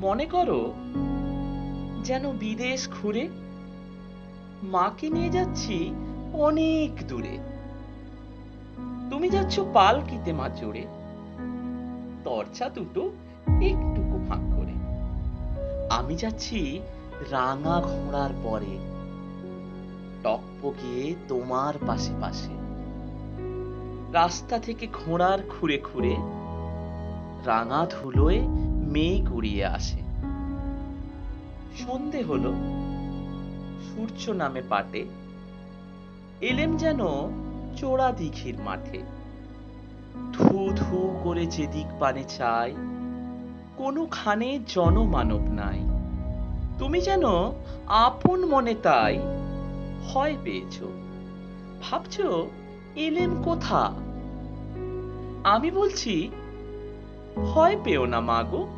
মনে করো যেন বিদেশ ঘুরে মাকে নিয়ে যাচ্ছি অনেক দূরে। তুমি যাচ্ছ পালকিতে মা জোরে দরজা দুটো একটুকু ফাঁক করে। আমি যাচ্ছি রাঙা ঘোড়ার পরে টকপকিয়ে তোমার পাশে পাশে। রাস্তা থেকে ঘোড়ার খুঁড়ে খুঁড়ে রাঙা ধুলোয় মেঘ উড়িয়ে আসে। সন্ধে হলো। সূর্য নামে পাটে। এলেম যেন চোরা দিঘির মাঠে। ধু ধু করে যেদিক পানে চাই কোনোখানে জনমানব নাই। তুমি যেন আপন মনে তাই ভয় পেয়েছ। ভাবছ, এলেম কোথা? আমি বলছি, ভয় পেও না মাগো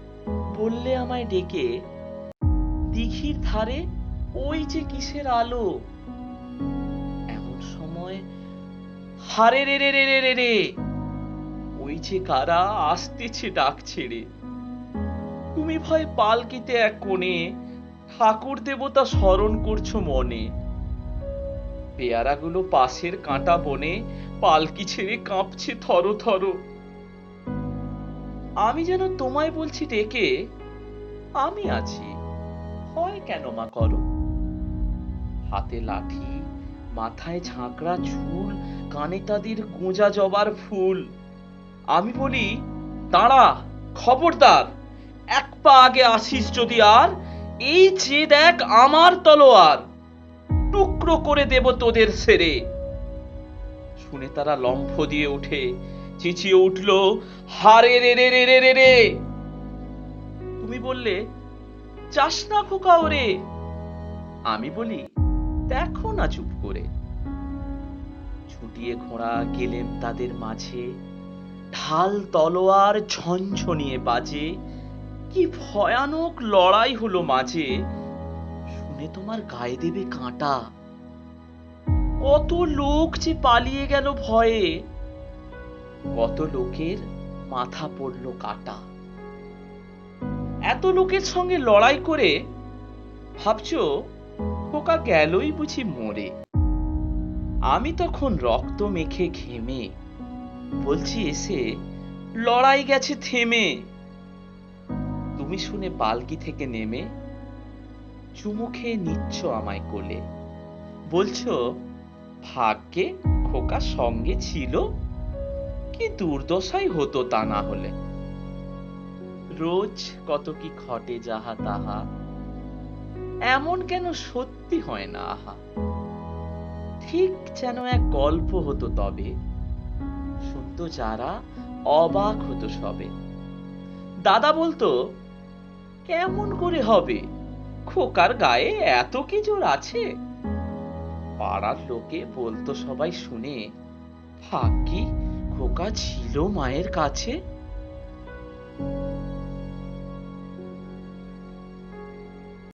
বললে আমায় ডেকে, দিঘির ধারে ওই যে কিসের আলো? এমন সময়, হারে রে রে রে রে রে রে, ওই যে কারা আসতেছে ডাক ছেড়ে তুমি ভয় পালকিতে এক কোণে, ঠাকুর দেবতা স্মরণ করছ মনে। পেয়ারাগুলো পাশের কাঁটা বনে পালকি ছেড়ে কাঁপছে থর থর। আমি যেন তোমায় বলছি, ডেকে আমি আছি। ভয় কেন মা করো? হাতে লাঠি, মাথায় ঝাঁকড়া ঝুল কানে তাদের গোঁজা জবার ফুল। আমি বলি, দাঁড়া, খবরদার, এক পা আগে আসিস যদি আর, এই যে দেখ আমার তলোয়ার, টুকরো করে দেব তোদের সেরে। শুনে তারা লম্ফ দিয়ে ওঠে চেঁচিয়ে উঠল হারে রে রে রে রে রে রে তুমি বললে, চাস না খোকা ওরে আমি বলি, দেখো না চুপ করে। ছুটিয়ে ঘোড়া গেলেম তাদের মাঝে। ঢাল তলোয়ার ঝনঝনিয়ে বাজে। কি ভয়ানক লড়াই হলো মাঝে। শুনে তোমার গায়ে দেবে কাঁটা। কত লোক যে পালিয়ে গেল ভয়ে। কত লোকের মাথা পড়ল কাটা। এত লোকের সঙ্গে লড়াই করে ভাবছ, খোকা গেলই বুঝি মরে। আমি তখন রক্ত মেখে ঘেমে বলছি, এসে লড়াই গেছে, থেমে। তুমি শুনে পালকি থেকে নেমে চুমু খেয়ে নিচ্ছ আমায় কোলে। বলছো, ভাগ্যে খোকা সঙ্গে ছিল কি দুর্দশাই হতো তা না হলে। রোজ কত কি ঘটে যাহা তাহা, এমন কেন সত্যি হয় না আহা। ঠিক যেন এক গল্প হতো তবে, শুনতো যারা অবাক হতো সবে। দাদা বলতো, কেমন করে হবে? খোকার গায়ে এত কি জোর আছে? পাড়ার লোকে বলতো সবাই শুনে ভাগ্যি পোকা ছিল মায়ের কাছে?